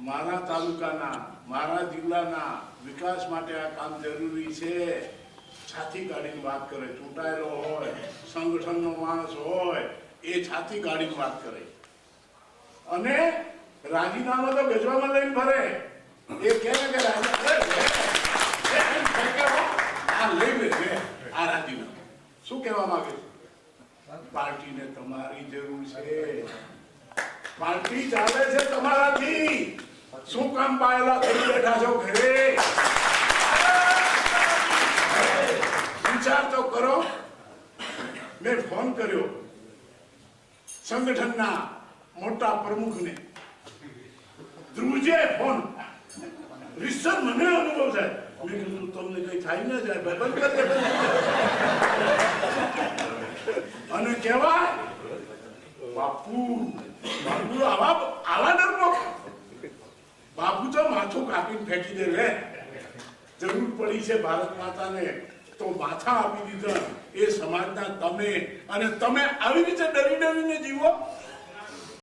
મારા તાલુકાના મારા જિલ્લાના વિકાસ માટે આ કામ જરૂરી છે છાતી કાઢીને વાત કરે ચૂંટાયેલો હોય સંગઠનનો માણસ હોય એ છાતી કાઢીને વાત કરે અને રાજીનામા તો ગજવામાં લઈને ફરે એ કે. આ લઈ લે લે, આ રાજીનામું શું કહેવા માંગે પાર્ટીને તમારી જરૂર છે પાર્ટી ચાલે છે તમારાથી શું કામ પાયેલા કરી બેઠા છો ઘરે. વિચાર તો કરો. મેં ફોન કર્યો સંગઠનના મોટા પ્રમુખને. ધ્રુજે ફોન. રિસર મને અનુભવ થાય. મેં કીધું તમને કઈ થાય ન જાય બંધ કરી. અને કહેવાય, બાપુ બાપુ, આવા આવા માથું કાપીને ફેંકી દે લે. જરૂર પડી છે ભારત માતાને, તો માથા આપી દીધા. એ સમાજના તમે અને તમે આવી રીતે ડરી ડરીને જીવો.